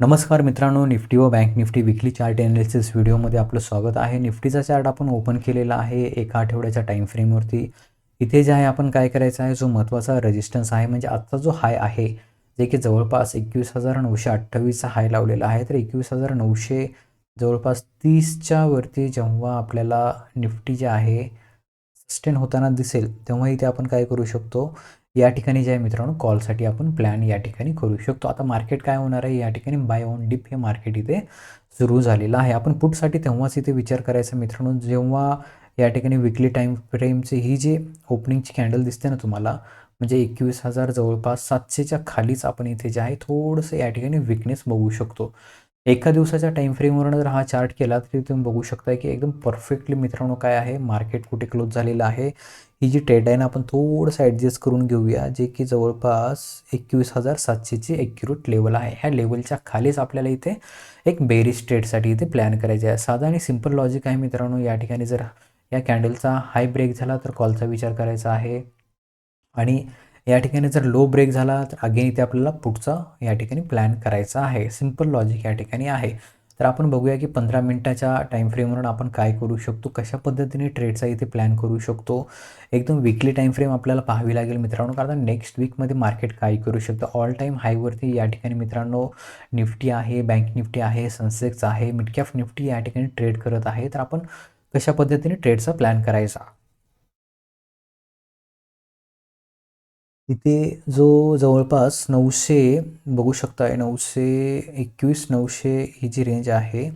नमस्कार मित्रांनो निफ्टी व bank Nifty weekly chart analysis व्हिडिओमध्ये आपलं स्वागत आहे. निफ्टीचा चार्ट आपण ओपन केलेला आहे एका आठवड्याच्या टाईम फ्रेमवरती इथे जे आहे आपण काय करायचं आहे जो महत्त्वाचा रेजिस्टन्स आहे म्हणजे आत्ता जो हाय आहे जे की जवळपास एकवीस हजार नऊशे अठ्ठावीसचा हाय लावलेला आहे. तर एकवीस हजार नऊशे जवळपास तीसच्या वरती जेव्हा आपल्याला निफ्टी जे आहे सस्टेन होताना दिसेल तेव्हा इथे आपण काय करू शकतो? या ठिकाणी जे आहे मित्रांनो कॉलसाठी आपण प्लॅन या ठिकाणी करू शकतो. आता मार्केट काय होणार आहे? या ठिकाणी बाय ऑन डिप हे मार्केट इथे सुरू झालेलं आहे. आपण पुटसाठी तेव्हाच इथे विचार करायचा मित्रांनो. जेव्हा या ठिकाणी विकली टाईम फ्रेमची ही जी ओपनिंगची कॅन्डल दिसते ना तुम्हाला म्हणजे एकवीस हजार जवळपास सातशेच्या खालीच आपण इथे जे आहे थोडंसं या ठिकाणी विकनेस बघू शकतो. एका दिवसाच्या टाईम फ्रेमवरून जर हा चार्ट केला तरी तुम्ही बघू शकता की एकदम परफेक्टली मित्रांनो काय आहे? मार्केट कुठे क्लोज झालेलं आहे? ही जी ट्रेड आहे ना आपण थोडंसं ॲडजस्ट करून घेऊया जे की जवळपास एकवीस हजार सातशेची एक्युरेट लेवल आहे. ह्या लेवलच्या खालीच आपल्याला इथे एक बेरीज ट्रेडसाठी इथे प्लॅन करायचे आहे. साधा आणि सिंपल लॉजिक आहे मित्रांनो या ठिकाणी जर या कॅन्डलचा हाय ब्रेक झाला तर कॉलचा विचार करायचा आहे. आणि या ठिकाणी जर लो ब्रेक झाला तर अगेन इथे आपल्याला पुढचा या ठिकाणी प्लॅन करायचा आहे. सिंपल लॉजिक या ठिकाणी आहे. तर आपण बघूया की पंधरा मिनटाच्या टाईम फ्रेमवरून आपण काय करू शकतो कशा पद्धतीने ट्रेडचा इथे प्लॅन करू शकतो. एकदम विकली टाईम फ्रेम आपल्याला पाहावी लागेल मित्रांनो कारण नेक्स्ट वीकमध्ये मार्केट काय करू शकतं? ऑल टाईम हायवरती या ठिकाणी मित्रांनो निफ्टी आहे बँक निफ्टी आहे सनसेक्स आहे मिडकॅफ निफ्टी या ठिकाणी ट्रेड करत आहे. तर आपण कशा पद्धतीने ट्रेडचा प्लॅन करायचा? इथे जो जवळपास नऊशे बघू शकताय नऊशे एकवीस नऊशे ही जी रेंज आहे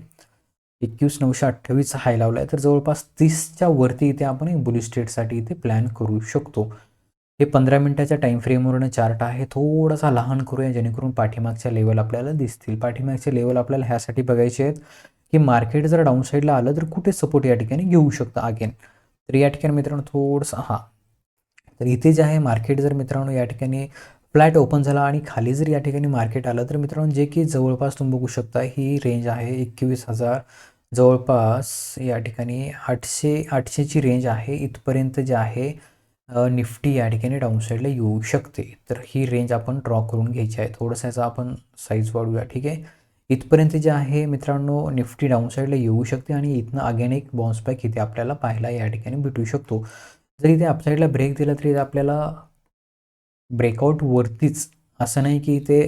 एकवीस नऊशे अठ्ठावीसचा हाय लावला आहे तर जवळपास तीसच्या वरती इथे आपण एक बुलिश इथे प्लॅन करू शकतो. हे पंधरा मिनटाच्या टाईम फ्रेमवरून चार्ट आहे. थोडासा लहान करूया जेणेकरून पाठीमागच्या लेवल आपल्याला दिसतील. पाठीमागचे लेवल आपल्याला ह्यासाठी बघायचे आहेत की मार्केट जर डाऊन साईडला आलं तर कुठे सपोर्ट या ठिकाणी घेऊ शकतं अगेन तर या ठिकाणी मित्रांनो थोडंसं हां तर इथे जे आहे मार्केट जर मित्रांनो या ठिकाणी फ्लॅट ओपन झाला आणि खाली जर या ठिकाणी मार्केट आलं तर मित्रांनो जे की जवळपास तुम्ही बघू शकता ही रेंज आहे एकवीस हजार. जवळपास या ठिकाणी आठशे आठशेची रेंज आहे. इथपर्यंत जे आहे निफ्टी या ठिकाणी डाऊन साईडला येऊ शकते. तर ही रेंज आपण ड्रॉ करून घ्यायची आहे. थोडंसं याचा आपण साईज वाढूया ठीक आहे? इथपर्यंत जे आहे मित्रांनो निफ्टी डाऊन साईडला येऊ शकते आणि इथनं अगेन एक बाउन्स बॅक इथे आपल्याला पाहायला या ठिकाणी भेटू शकतो. जर इथे अपसाईडला ब्रेक दिला तरी आपल्याला ब्रेकआउट वरतीच. असं नाही की इथे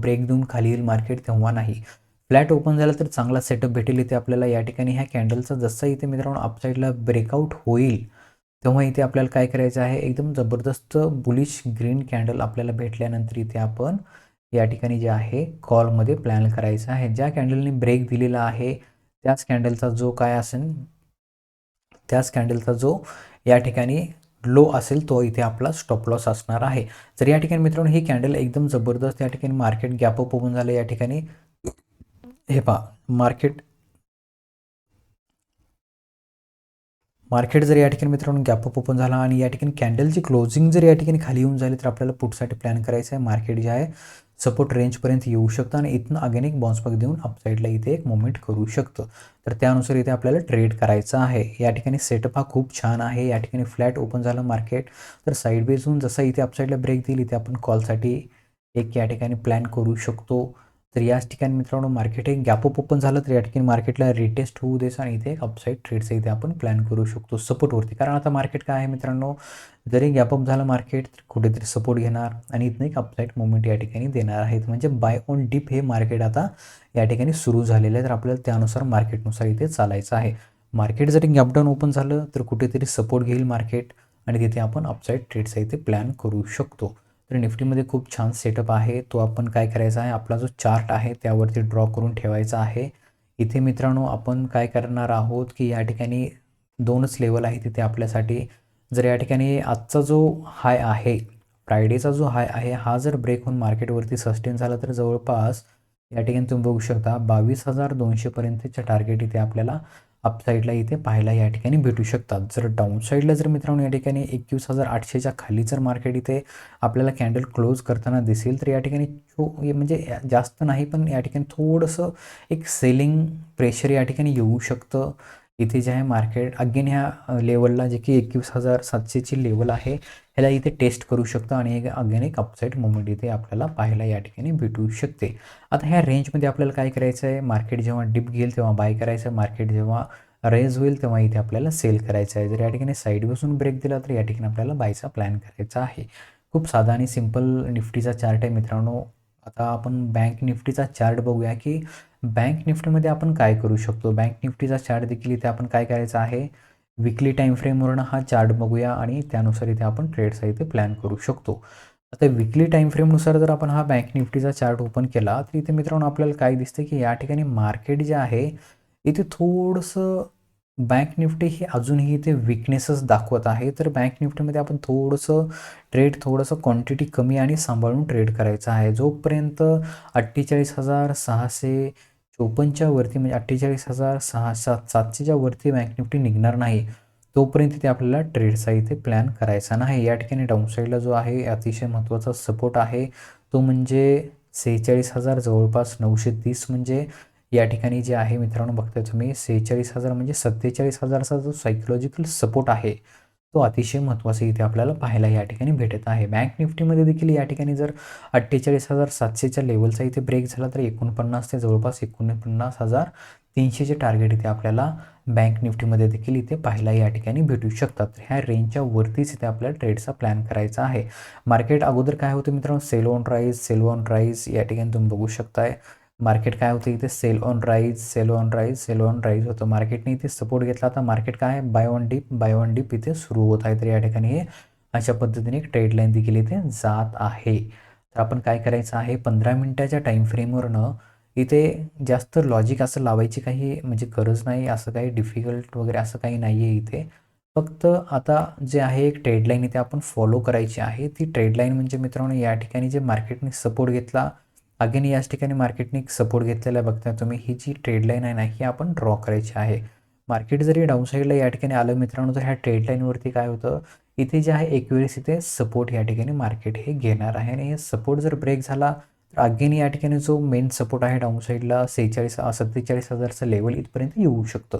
ब्रेक देऊन खाली येईल मार्केट तेव्हा नाही. फ्लॅट ओपन झालं तर चांगला सेटअप भेटेल. इथे आपल्याला या ठिकाणी ह्या कॅन्डलचा जसं इथे मित्रांनो अपसाईडला ब्रेकआउट होईल तेव्हा इथे आपल्याला काय करायचं आहे? एकदम जबरदस्त बुलिश ग्रीन कॅन्डल आपल्याला भेटल्यानंतर इथे आपण या ठिकाणी जे आहे कॉलमध्ये प्लॅन करायचं आहे. ज्या कॅन्डलने ब्रेक दिलेला आहे त्याच कॅन्डलचा जो काय असेल त्याच कॅन्डलचा जो या ठिकाणी लो असेल तो इथे आपला स्टॉप लॉस असणार आहे. जर या ठिकाणी मित्रांनो ही कॅन्डल एकदम जबरदस्त या ठिकाणी मार्केट गॅप अप ओपन झालं. या ठिकाणी हे पहा मार्केट मार्केट जर या ठिकाणी मित्रांनो गॅप अप ओपन झाला आणि या ठिकाणी कॅन्डलची क्लोजिंग जर या ठिकाणी खाली येऊन झाली तर आपल्याला पुटसाठी प्लॅन करायचं आहे. मार्केट जे आहे सपोर्ट रेंजपर्यंत येऊ शकतं आणि इथनं अगेन एक बाउन्स देऊन अपसाईडला इथे एक मुवमेंट करू शकतं. तर त्यानुसार इथे आपल्याला ट्रेड करायचं आहे. या ठिकाणी सेटअप हा खूप छान आहे. या ठिकाणी फ्लॅट ओपन झालं मार्केट तर साईड बेजून जसा इथे अपसाईडला ब्रेक देईल इथे आपण कॉलसाठी एक या ठिकाणी प्लॅन करू शकतो. तर याच ठिकाणी मित्रांनो मार्केट एक गॅपअप ओपन झालं तर या ठिकाणी मार्केटला रिटेस्ट होऊ देस आणि इथे एक अपसाईड ट्रेडचं इथे आपण प्लॅन करू शकतो सपोर्टवरती कारण आता मार्केट काय आहे मित्रांनो? जरी गॅपअप झालं मार्केट तर कुठेतरी सपोर्ट घेणार आणि इथनं एक अपसाईड मुवमेंट या ठिकाणी देणार आहेत. म्हणजे बाय ऑन डिप हे मार्केट आता या ठिकाणी सुरू झालेलं आहे तर आपल्याला त्यानुसार मार्केटनुसार इथे चालायचं आहे. मार्केट जरी गॅपडाऊन ओपन झालं तर कुठेतरी सपोर्ट घेईल मार्केट आणि तिथे आपण अपसाईड ट्रेडचा इथे प्लॅन करू शकतो. तर निफ्टीमध्ये खूप छान सेटअप आहे. तो आपण काय करायचा आहे? आपला जो चार्ट आहे त्यावरती ड्रॉ करून ठेवायचा आहे. इथे मित्रांनो आपण काय करणार आहोत की या ठिकाणी दोनच लेवल आहे तिथे आपल्यासाठी. जर या ठिकाणी आजचा जो हाय आहे फ्रायडेचा जो हाय आहे हा जर ब्रेक होऊन मार्केटवरती सस्टेन झाला तर जवळपास या ठिकाणी तुम्ही बघू शकता बावीस हजार दोनशेपर्यंतच्या टार्गेट इथे आपल्याला अपसाईडला इथे पाहायला या ठिकाणी भेटू शकतात. जर डाऊन साईडला जर मित्रांनो या ठिकाणी एकवीस हजार आठशेच्या खाली जर मार्केट इथे आपल्याला कॅन्डल क्लोज करताना दिसेल तर या ठिकाणी छो म्हणजे जास्त नाही पण या ठिकाणी थोडंसं एक सेलिंग प्रेशर या ठिकाणी येऊ शकतं. इथे जे आहे मार्केट अगेन ह्या लेवलला जे की एकवीस हजार सातशेची लेवल आहे. ह्याला इथे टेस्ट करू शकतो आणि एक अगेन एक अपसाईड मुवमेंट इथे आपल्याला पाहायला या ठिकाणी भेटू शकते. आता ह्या रेंजमध्ये आपल्याला काय करायचं आहे? मार्केट जेव्हा डिप घेईल तेव्हा बाय करायचं आहे. मार्केट जेव्हा रेज होईल तेव्हा इथे आपल्याला सेल करायचं आहे. जर या ठिकाणी साईड बसून ब्रेक दिला तर या ठिकाणी आपल्याला बायचा प्लॅन करायचा आहे. खूप साधा आणि सिंपल निफ्टीचा चार्ट आहे मित्रांनो. आता आपण बँक निफ्टीचा चार्ट बघूया की बँक निफ्टीमध्ये आपण काय करू शकतो? बँक निफ्टीचा चार्ट देखील इथे आपण काय करायचं आहे? विकली टाईम फ्रेमवरनं हा चार्ट बघूया आणि त्यानुसार इथे आपण ट्रेड्सचा इथे प्लॅन करू शकतो. आता विकली टाईम फ्रेमनुसार जर आपण हा बँक निफ्टीचा चार्ट ओपन केला तर इथे मित्रांनो आपल्याला काय दिसतं की या ठिकाणी मार्केट जे आहे इथे थोडंसं बँक निफ्टी ही अजूनही इथे विकनेसच दाखवत आहे. तर बँक निफ्टीमध्ये आपण थोडंसं ट्रेड थोडंसं क्वांटिटी कमी आणि सांभाळून ट्रेड करायचं आहे. जोपर्यंत अठ्ठेचाळीस हजार सहाशे चोपन्नच्या वरती म्हणजे अठ्ठेचाळीस हजार सहा सात सातशेच्या वरती बँक निफ्टी निघणार नाही तोपर्यंत इथे आपल्याला ट्रेडचा इथे प्लॅन करायचा नाही. या ठिकाणी डाऊनसाईडला जो आहे अतिशय महत्त्वाचा सपोर्ट आहे. तो म्हणजे सेहेचाळीस हजार जवळपास नऊशे तीस म्हणजे या ठिकाणी जे आहे मित्रांनो बघताय तुम्ही सेहेचाळीस हजार म्हणजे सत्तेचाळीस हजारचा जो सायकोलॉजिकल सपोर्ट आहे तो अतिशय महत्त्वाचा इथे आपल्याला पाहायला या ठिकाणी भेटत आहे. बँक निफ्टीमध्ये देखील या ठिकाणी जर अठ्ठेचाळीस हजार सातशेच्या लेवलचा इथे ब्रेक झाला तर एकोणपन्नास ते जवळपास एकोणपन्नास हजार तीनशेचे टार्गेट इथे आपल्याला बँक निफ्टीमध्ये देखील इथे पाहायला या ठिकाणी भेटू शकतात. तर ह्या रेंजच्या वरतीच इथे आपल्याला ट्रेडचा प्लॅन करायचा आहे. मार्केट अगोदर काय होतं मित्रांनो sell on rise sell on rise या ठिकाणी तुम्ही बघू शकताय. मार्केट काय होतं इथे? Sell on rise sell on rise sell on rise होतं. मार्केटने इथे सपोर्ट घेतला आता मार्केट काय? आहे buy on dip buy on dip इथे सुरू होत आहे. तर या ठिकाणी हे अशा पद्धतीने एक ट्रेड लाईन देखील इथे जात आहे. तर आपण काय करायचं आहे? पंधरा मिनटाच्या टाईम फ्रेमवरनं इथे जास्त लॉजिक असं लावायची काही म्हणजे गरज नाही असं काही डिफिकल्ट वगैरे असं काही नाही आहे इथे. फक्त आता जे आहे एक ट्रेडलाईन इथे आपण फॉलो करायची आहे. ती ट्रेडलाईन म्हणजे मित्रांनो या ठिकाणी जे मार्केटने सपोर्ट घेतला अगेन याच ठिकाणी मार्केटने एक सपोर्ट घेतलेला बघताय तुम्ही ही जी ट्रेड लाईन आहे ना ही आपण ड्रॉ करायची आहे. मार्केट जरी डाऊन साईडला या ठिकाणी आलं मित्रांनो तर ह्या ट्रेड लाईनवरती काय होतं? इथे जे आहे एकवेळेस इथे सपोर्ट या ठिकाणी मार्केट हे घेणार आहे. आणि हे सपोर्ट जर ब्रेक झाला तर अगेन या ठिकाणी जो मेन सपोर्ट आहे डाऊन साईडला सेहेचाळीस सत्तेचाळीस हजारचं लेवल इथपर्यंत येऊ शकतं.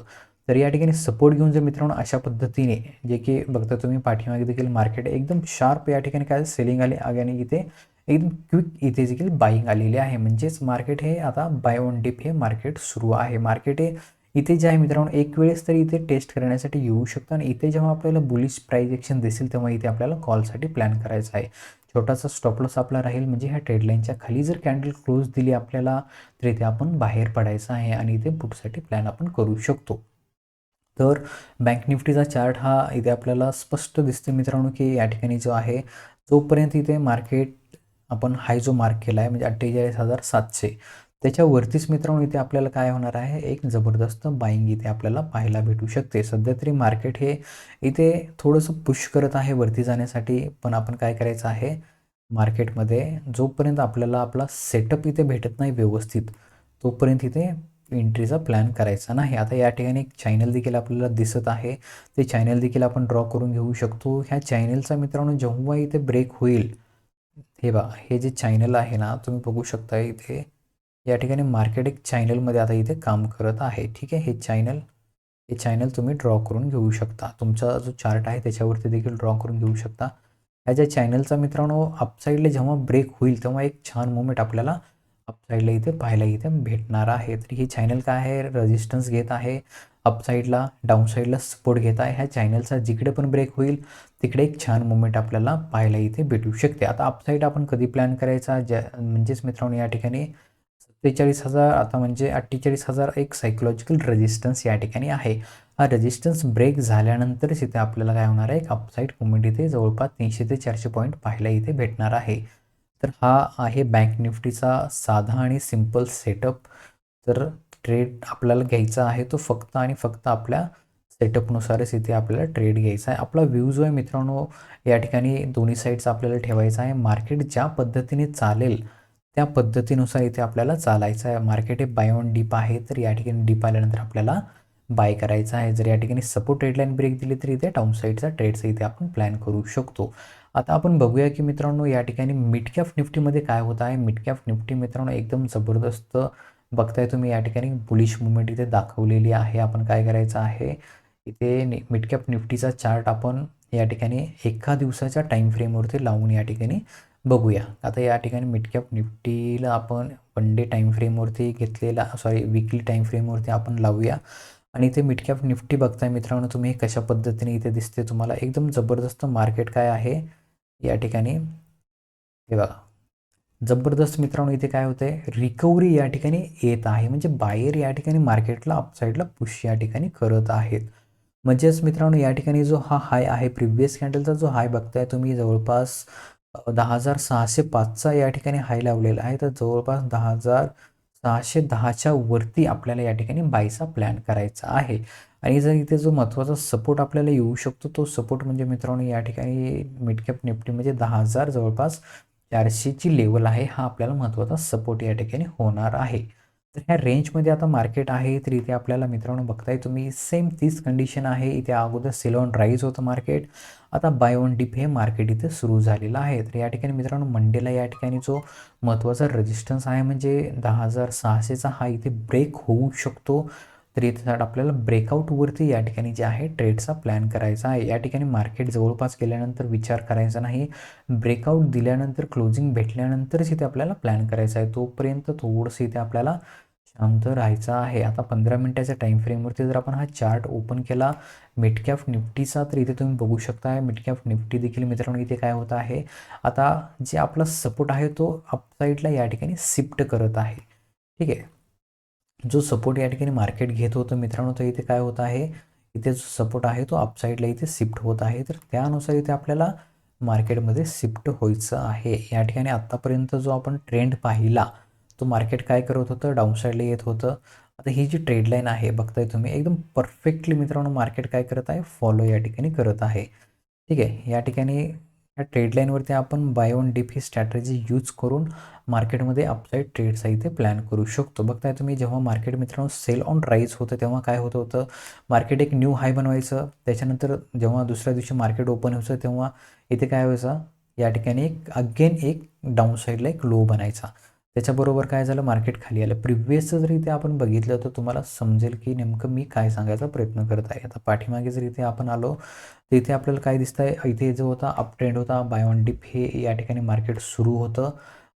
तर या ठिकाणी सपोर्ट घेऊन जर मित्रांनो अशा पद्धतीने जे की बघता तुम्ही पाठीमागे देखील मार्केट एकदम शार्प या ठिकाणी काय सेलिंग आली आणि इथे एकदम क्विक इथे देखील बाईंग आलेली आहे. म्हणजेच मार्केट हे आता बाय ऑन डिप हे मार्केट सुरू आहे. मार्केट हे इथे जे आहे मित्रांनो एक वेळेस तरी इथे टेस्ट करण्यासाठी येऊ शकतो आणि इथे जेव्हा आपल्याला बुलिश प्राईज एक्शन दिसेल तेव्हा इथे आपल्याला कॉलसाठी प्लॅन करायचा आहे. छोटासा स्टॉपलॉस आपला राहील म्हणजे ह्या ट्रेडलाईनच्या खाली जर कॅन्डल क्लोज दिली आपल्याला तर इथे आपण बाहेर पडायचं आहे आणि इथे पुटसाठी प्लॅन आपण करू शकतो. तर बँक निफ्टीचा चार्ट हा इथे आपल्याला स्पष्ट दिसते मित्रांनो की या ठिकाणी जो आहे जोपर्यंत इथे मार्केट आपण हाय जो मार्क केला आहे म्हणजे अठ्ठेचाळीस हजार सातशे. त्याच्यावरतीच मित्रांनो इथे आपल्याला काय होणार आहे? एक जबरदस्त बाईंग इथे आपल्याला पाहायला भेटू शकते. सध्या तरी मार्केट हे इथे थोडंसं पुश करत आहे वरती जाण्यासाठी पण आपण काय करायचं आहे? मार्केटमध्ये जोपर्यंत आपल्याला आपला सेटअप इथे भेटत नाही व्यवस्थित तोपर्यंत इथे एंट्रीचा प्लॅन करायचा नाही. आता या ठिकाणी एक चॅनल देखील आपल्याला दिसत आहे. ते चॅनल देखील आपण ड्रॉ करून घेऊ शकतो. ह्या चॅनलचा मित्रांनो जेव्हा इथे ब्रेक होईल हे बघा हे जे चॅनल आहे ना तुम्ही बघू शकता इथे या ठिकाणी मार्केट एक चॅनलमध्ये आता इथे काम करत आहे. ठीक आहे हे चॅनल हे चॅनल तुम्ही ड्रॉ करून घेऊ शकता. तुमचा जो चार्ट आहे त्याच्यावरती देखील ड्रॉ करून घेऊ शकता. ह्या ज्या चॅनलचा मित्रांनो अपसाईडला जेव्हा ब्रेक होईल तेव्हा एक छान मुवमेंट आपल्याला अपसाईडला इथे पाहायला इथे भेटणार आहे. तर हे चॅनल काय आहे? रेजिस्टन्स घेत आहे. अपसाईडला डाऊनसाईडला सपोर्ट घेत आहे. ह्या चॅनलचा जिकडे पण ब्रेक होईल तिकडे एक छान मुवमेंट आपल्याला पाहायला इथे भेटू शकते. आता अपसाईड आपण कधी प्लॅन करायचा? ज्या म्हणजेच मित्रांनो या ठिकाणी सत्तेचाळीस हजार आता म्हणजे अठ्ठेचाळीस हजार एक सायकोलॉजिकल रेजिस्टन्स या ठिकाणी आहे. हा रेजिस्टन्स ब्रेक झाल्यानंतरच इथे आपल्याला काय होणार आहे? एक अपसाईड मुवमेंट इथे जवळपास तीनशे ते चारशे पॉईंट पाहायला इथे भेटणार आहे. तर हा आहे बँक निफ्टीचा साधा आणि सिंपल सेटअप तर ट्रेड आपल्याला घ्यायचा आहे तो फक्त आणि फक्त आपल्या सेटअपनुसारच इथे आपल्याला ट्रेड घ्यायचा आहे. आपला व्ह्यू जो आहे मित्रांनो या ठिकाणी दोन्ही साईडचा आपल्याला ठेवायचा आहे. मार्केट ज्या पद्धतीने चालेल त्या पद्धतीनुसार इथे आपल्याला चालायचं आहे. मार्केट हे बाय ऑन डीप आहे तर या ठिकाणी डीप आल्यानंतर आपल्याला बाय करायचं आहे. जर या ठिकाणी सपोर्ट ट्रेडलाईन ब्रेक दिली तर इथे टाऊन साईडचा ट्रेडचा इथे आपण प्लॅन करू शकतो. आता आपण बघूया की मित्रांनो या ठिकाणी मिडकॅफ निफ्टीमध्ये काय होत आहे? मिडकॅफ निफ्टी मित्रांनो एकदम जबरदस्त बघताय तुम्ही या ठिकाणी बुलिश मुवमेंट इथे दाखवलेली आहे. आपण काय करायचं आहे? इथे नि मिडकॅप निफ्टीचा चार्ट आपण या ठिकाणी एका दिवसाच्या टाईम फ्रेमवरती लावून या ठिकाणी बघूया. आता या ठिकाणी मिडकॅप निफ्टीला आपण वन डे टाईम फ्रेमवरती घेतलेला सॉरी विकली टाईम फ्रेमवरती आपण लावूया. आणि इथे मिडकॅप निफ्टी बघताय मित्रांनो तुम्ही कशा पद्धतीने इथे दिसते? तुम्हाला एकदम जबरदस्त मार्केट काय आहे? या ठिकाणी हे बघा. जबरदस्त मित्रांनो इथे काय होतं आहे रिकव्हरी या ठिकाणी येत आहे. म्हणजे बाहेर या ठिकाणी मार्केटला अपसाईडला पुश या ठिकाणी करत आहेत. म्हणजेच मित्रांनो या ठिकाणी जो हा हाय आहे प्रिव्हियस कॅन्डलचा जो हाय बघताय तुम्ही जवळपास दहा हजार सहाशे पाचचा या ठिकाणी हाय लावलेला आहे. तर जवळपास दहा हजार सहाशे दहाच्या वरती आपल्याला या ठिकाणी बायचा प्लॅन करायचा आहे. आणि जर इथे जो महत्त्वाचा सपोर्ट आपल्याला येऊ शकतो तो सपोर्ट म्हणजे मित्रांनो या ठिकाणी मिडकॅप निफ्टी म्हणजे दहा हजार जवळपास चारशेची लेवल आहे हा आपल्याला महत्त्वाचा सपोर्ट या ठिकाणी होणार आहे. तर ह्या रेंजमध्ये आता मार्केट आहे तर इथे आपल्याला मित्रांनो बघताय तुम्ही सेम तीच कंडिशन आहे. इथे अगोदर सेल राईज होतं मार्केट आता बाय ऑन डिप हे मार्केट इथे सुरू झालेलं आहे. तर या ठिकाणी मित्रांनो मंडेला या ठिकाणी जो महत्त्वाचा रेजिस्टन्स आहे म्हणजे दहा हजार सहाशेचा हा इथे ब्रेक होऊ शकतो. तर इथे आपल्याला ब्रेकआउटवरती या ठिकाणी जे आहे ट्रेडचा प्लॅन करायचा आहे. या ठिकाणी मार्केट जवळपास केल्यानंतर विचार करायचा नाही. ब्रेकआउट दिल्यानंतर क्लोजिंग भेटल्यानंतरच इथे आपल्याला प्लॅन करायचा आहे. तोपर्यंत थोडंसं इथे आपल्याला शांत राहायचं आहे. आता पंधरा मिनटाच्या टाईम फ्रेमवरती जर आपण हा चार्ट ओपन केला मिडकॅप निफ्टीचा तर इथे तुम्ही बघू शकता मिडकॅप निफ्टी देखील मित्रांनो इथे काय होत आहे? आता जे आपला सपोर्ट आहे तो अपसाईडला या ठिकाणी शिफ्ट करत आहे. ठीक आहे? जो सपोर्ट या ठिकाणी मार्केट घेत होतं मित्रांनो तर इथे काय होत आहे? इथे जो सपोर्ट आहे तो अपसाईडला इथे शिफ्ट होत आहे. तर त्यानुसार इथे आपल्याला मार्केटमध्ये शिफ्ट व्हायचं आहे. या ठिकाणी आत्तापर्यंत जो आपण ट्रेंड पाहिला तो मार्केट काय करत होतं? डाऊनसाईडला येत होतं. आता ही जी ट्रेडलाईन आहे बघताय तुम्ही एकदम परफेक्टली मित्रांनो मार्केट काय करत आहे? फॉलो या ठिकाणी करत आहे. ठीक आहे? या ठिकाणी या ट्रेड लाईनवरती आपण बाय ऑन डीप ही स्ट्रॅटेजी यूज करून मार्केटमध्ये अपसाईड ट्रेडचा इथे प्लॅन करू शकतो. बघताय तुम्ही जेव्हा मार्केट मित्रांनो सेल ऑन राईज होतं तेव्हा काय होत होतं? मार्केट एक न्यू हाय बनवायचं. त्याच्यानंतर जेव्हा दुसऱ्या दिवशी मार्केट ओपन व्हायचं तेव्हा इथे काय व्हायचं? या ठिकाणी एक अगेन एक डाऊन साईडला एक लो बनायचा. त्याच्याबरोबर काय झालं? मार्केट खाली आलं. प्रिव्हियसचं जर इथे आपण बघितलं तर तुम्हाला समजेल की नेमकं मी काय सांगायचा प्रयत्न करत आहे. आता पाठीमागे जर इथे आपण आलो तर इथे आपल्याला काय दिसतं आहे इथे जो होता अप ट्रेंड होता बाय वन डिप हे या ठिकाणी मार्केट सुरू होतं.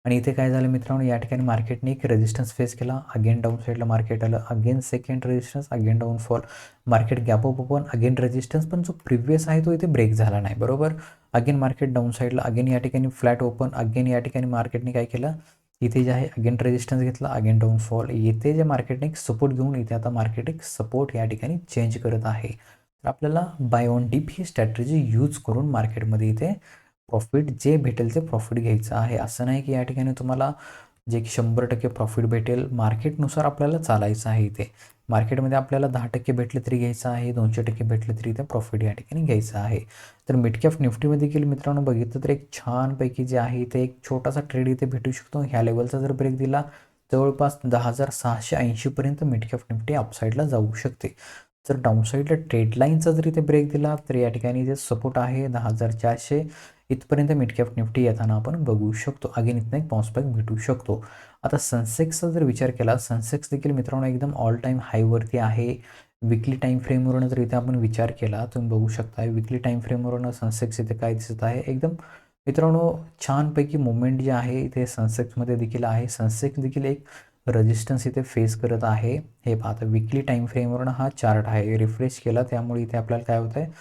आणि इथे काय झालं मित्रांनो? या ठिकाणी मार्केटने एक रेजिस्टन्स फेस केला. अगेन डाऊन साईडला मार्केट आलं. Again second resistance again down fall market gap up open again resistance पण जो प्रिव्हियस आहे तो इथे ब्रेक झाला नाही. बरोबर? Again market down side again या ठिकाणी फ्लॅट ओपन अगेन या ठिकाणी मार्केटने काय केलं? इथे जे आहे अगेन रेजिस्टन्स घेतला अगेन डाऊनफॉल येथे जे मार्केटने एक सपोर्ट घेऊन इथे आता मार्केट एक सपोर्ट या ठिकाणी चेंज करत आहे. तर आपल्याला बाय ऑन डीप ही स्ट्रॅटेजी यूज करून मार्केटमध्ये इथे प्रॉफिट जे भेटेल ते प्रॉफिट घ्यायचं आहे. असं नाही की या ठिकाणी तुम्हाला जे शंभर टक्के प्रॉफिट भेटेल मार्केटनुसार आपल्याला चालायचं आहे इथे. मार्केटमध्ये आपल्याला दहा टक्के भेटले तरी घ्यायचं आहे दोनशे टक्के भेटले तरी इथे प्रॉफिट या ठिकाणी घ्यायचं आहे. तर मिडकॅप निफ्टीमध्ये देखील मित्रांनो बघितलं तर एक छानपैकी जे आहे ते एक छोटासा ट्रेड इथे भेटू शकतो. ह्या लेवलचा जर ब्रेक दिला जवळपास दहा हजार सहाशे ऐंशीपर्यंत मिडकॅप निफ्टी अपसाईडला जाऊ शकते. जर डाऊनसाईडला ट्रेड लाईनचा जर इथे ब्रेक दिला तर या ठिकाणी जे सपोर्ट आहे दहा हजार चारशे इथपर्यंत मिडकॅप निफ्टी येताना आपण बघू शकतो. अगेन इथनं एक बाउन्सबॅक भेटू शकतो. आता सनसेक्सचा जर विचार केला सनसेक्स देखील मित्रांनो एकदम ऑल टाईम हायवरती आहे. विकली टाईम फ्रेमवरून जर इथे आपण विचार केला तुम्ही बघू शकता विकली टाईम फ्रेमवरून सनसेक्स इथे काय दिसत आहे? एकदम मित्रांनो छानपैकी मुवमेंट जे आहे इथे सनसेक्समध्ये देखील आहे. सनसेक्स देखील एक रजिस्टन्स इथे फेस करत आहे. हे पाहता विकली टाईम फ्रेमवरून हा चार्ट आहे. रिफ्रेश केला त्यामुळे इथे आपल्याला काय होतं आहे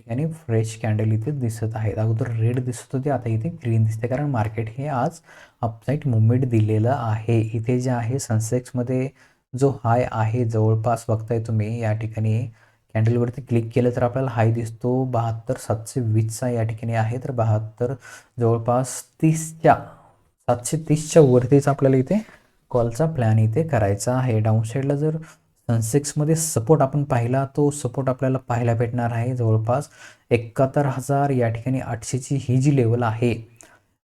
ठिकाणी फ्रेश कॅन्डल इथे दिसत आहेत. अगोदर रेड दिसत होते आता इथे ग्रीन दिसते. कारण मार्केट हे आज अपसाईट मुवमेंट दिलेलं आहे. इथे जे आहे सनसेक्समध्ये जो हाय आहे जवळपास बघताय तुम्ही या ठिकाणी कॅन्डलवरती क्लिक केलं तर आपल्याला हाय दिसतो. बहात्तर सातशे वीसचा या ठिकाणी आहे तर बहात्तर जवळपास तीसच्या सातशे तीसच्या वरतीच आपल्याला इथे कॉलचा प्लॅन इथे करायचा आहे. डाऊन साईडला जर सनसेक्समध्ये सपोर्ट आपण पाहिला तो सपोर्ट आपल्याला पाहायला भेटणार आहे जवळपास एकाहत्तर हजार या ठिकाणी आठशेची ही जी लेवल आहे.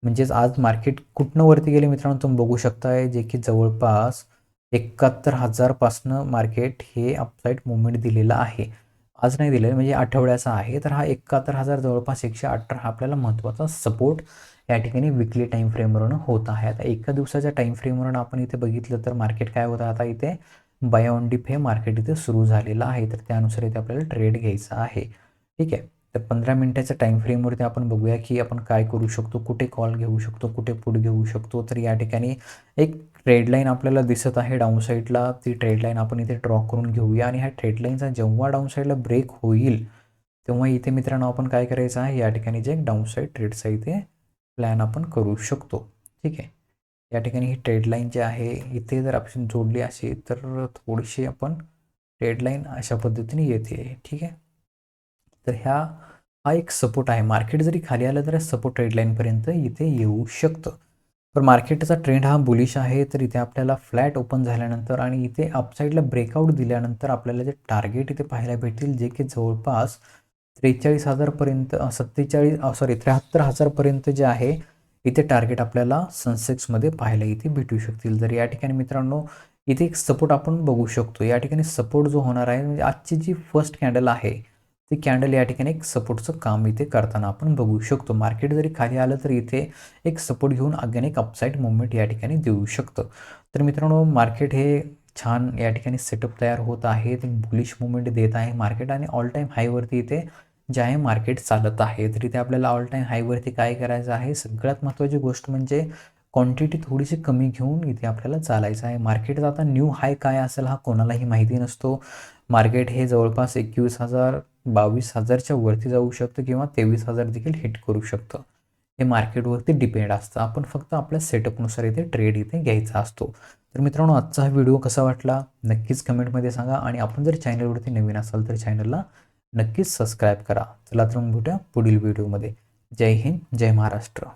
म्हणजेच आज मार्केट कुठनं वरती गेले मित्रांनो तुम्ही बघू शकताय जे की जवळपास एकाहत्तर हजारपासनं मार्केट हे अपसाईड मुवमेंट दिलेलं आहे. आज नाही दिलेलं म्हणजे आठवड्याचा आहे तर हा एकाहत्तर हजार जवळपास एकशे अठरा हा आपल्याला महत्त्वाचा सपोर्ट या ठिकाणी विकली टाईम फ्रेमवरून होत आहे. आता एका दिवसाच्या टाईम फ्रेमवरून आपण इथे बघितलं तर मार्केट काय होतं आता इथे? बाय ऑन डिप हे मार्केट इथे सुरू झालेलं आहे. तर त्यानुसार इथे आपल्याला ट्रेड घ्यायचा आहे. ठीक आहे? तर पंधरा मिनटाच्या टाईम फ्रेमवरती आपण बघूया की आपण काय करू शकतो कुठे कॉल घेऊ शकतो कुठे पुट घेऊ शकतो. तर या ठिकाणी एक ट्रेड लाईन आपल्याला दिसत आहे. डाऊन साईडला ती ट्रेड लाईन आपण इथे ड्रॉ करून घेऊया. आणि ह्या ट्रेड लाईनचा जेव्हा डाऊन साईडला ब्रेक होईल तेव्हा इथे मित्रांनो आपण काय करायचं आहे? या ठिकाणी जे एक डाऊन साईड ट्रेडचा इथे प्लॅन आपण करू शकतो. ठीक आहे? या ठिकाणी ही ट्रेडलाईन जी आहे इथे जर आपण जोडली असेल तर थोडीशी आपण ट्रेडलाईन अशा पद्धतीने येते. ठीक आहे? तर ह्या हा एक सपोर्ट आहे. मार्केट जरी खाली आलं तर सपोर्ट ट्रेडलाईनपर्यंत इथे येऊ शकतं. तर मार्केटचा ट्रेंड हा बुलिश आहे तर इथे आपल्याला फ्लॅट ओपन झाल्यानंतर आणि इथे अपसाईडला ब्रेकआउट दिल्यानंतर आपल्याला जे टार्गेट इथे पाहायला भेटतील जे की जवळपास त्रेचाळीस हजारपर्यंत सत्तेचाळीस सॉरी त्र्याहत्तर हजारपर्यंत जे आहे इथे टार्गेट आपल्याला सनसेक्समध्ये पाहायला इथे भेटू शकतील. जर या ठिकाणी मित्रांनो इथे एक सपोर्ट आपण बघू शकतो. या ठिकाणी सपोर्ट जो होणार आहे म्हणजे आजची जी फर्स्ट कॅन्डल आहे ती कॅन्डल या ठिकाणी एक सपोर्टचं काम इथे करताना आपण बघू शकतो. मार्केट जरी खाली आलं तर इथे एक सपोर्ट घेऊन अगेन एक अपसाईड मुवमेंट या ठिकाणी देऊ शकतं. तर मित्रांनो मार्केट हे छान या ठिकाणी सेटअप तयार होत आहे. ते बुलिश मुवमेंट देत आहे. मार्केट आणि ऑल टाईम हायवरती इथे जे आहे मार्केट चालत आहे. तर इथे आपल्याला ऑल टाईम हायवरती काय करायचं आहे? सगळ्यात महत्त्वाची गोष्ट म्हणजे क्वांटिटी थोडीशी कमी घेऊन इथे आपल्याला चालायचं आहे. मार्केटचा आता न्यू हाय काय असेल हा कोणालाही माहिती नसतो. मार्केट हे जवळपास एकवीस हजार बावीस हजारच्या वरती जाऊ शकतं किंवा तेवीस हजार देखील हिट करू शकतं. हे मार्केटवरती डिपेंड असतं. आपण फक्त आपल्या सेटअपनुसार इथे ट्रेड इथे घ्यायचा असतो. तर मित्रांनो आजचा हा व्हिडिओ कसा वाटला? नक्कीच कमेंटमध्ये सांगा. आणि आपण जर चॅनलवरती नवीन असाल तर चॅनलला नक्कीच सबस्क्राईब करा. चला तर मग भेटूया पुढील व्हिडिओमध्ये जय हिंद जय महाराष्ट्र.